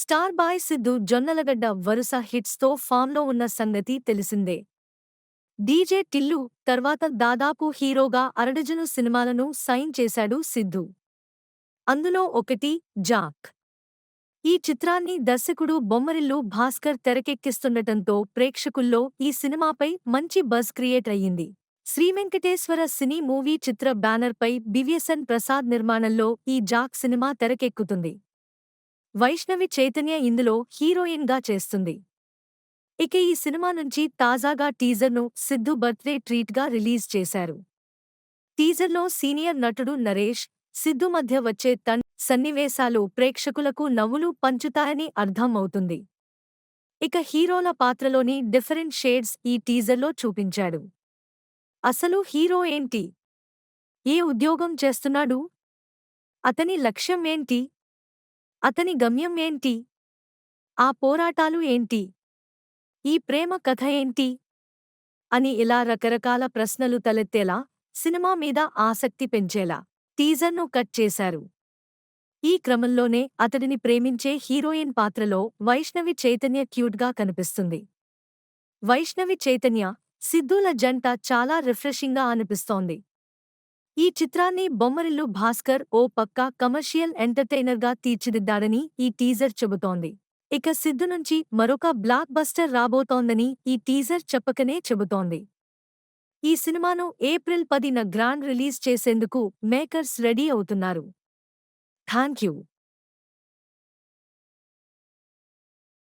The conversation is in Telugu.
స్టార్ బాయ్ సిద్ధు జొన్నలగడ్డ వరుస హిట్స్తో ఫామ్లో ఉన్న సంగతి తెలిసిందే. డీజే టిల్లు తర్వాత దాదాపు హీరోగా అరడజను సినిమాలను సైన్ చేశాడు సిద్ధు. అందులో ఒకటి జాక్. ఈ చిత్రాన్ని దర్శకుడు బొమ్మరిల్లు భాస్కర్ తెరకెక్కిస్తుండటంతో ప్రేక్షకుల్లో ఈ సినిమాపై మంచి బజ్ క్రియేట్ అయ్యింది. శ్రీవెంకటేశ్వర సినీ మూవీ చిత్ర బ్యానర్పై B V S N Prasad నిర్మాణంలో ఈ జాక్ సినిమా తెరకెక్కుతుంది. వైష్ణవి చైతన్య ఇందులో హీరోయిన్గా చేస్తుంది. ఇక ఈ సినిమా నుంచి తాజాగా టీజర్ను సిద్ధు బర్త్డే ట్రీట్గా రిలీజ్ చేశారు. టీజర్లో సీనియర్ నటుడు నరేష్ సిద్ధు మధ్య వచ్చే తన్ సన్నివేశాలు ప్రేక్షకులకు నవ్వులు పంచుతాయని అర్థం అవుతుంది ఇక హీరోల పాత్రలోని డిఫరెంట్ షేడ్స్ ఈ టీజర్లో చూపించాడు. అసలు హీరో ఏంటి? ఏ ఉద్యోగం చేస్తున్నాడు? అతని లక్ష్యం ఏంటి? అతని గమ్యం ఏంటి? ఆ పోరాటాలు ఏంటి? ఈ ప్రేమ కథ ఏంటి? అని ఇలా రకరకాల ప్రశ్నలు తలెత్తేలా సినిమా మీద ఆసక్తి పెంచేలా టీజర్ను కట్ చేశారు. ఈ క్రమంలోనే అతడిని ప్రేమించే హీరోయిన్ పాత్రలో వైష్ణవి చైతన్య క్యూట్గా కనిపిస్తుంది. వైష్ణవి చైతన్య సిద్ధుల జంట చాలా రిఫ్రెషింగ్గా అనిపిస్తోంది. ఈ చిత్రాన్ని బొమ్మరిల్లు భాస్కర్ ఓ పక్కా కమర్షియల్ ఎంటర్టైనర్గా తీర్చిదిద్దాడని ఈ టీజర్ చెబుతోంది. ఇక సిద్ధు నుంచి మరొక బ్లాక్ బస్టర్ రాబోతోందని ఈ టీజర్ చెప్పకనే చెబుతోంది. ఈ సినిమాను ఏప్రిల్ పదిన గ్రాండ్ రిలీజ్ చేసేందుకు మేకర్స్ రెడీ అవుతున్నారు. Thank you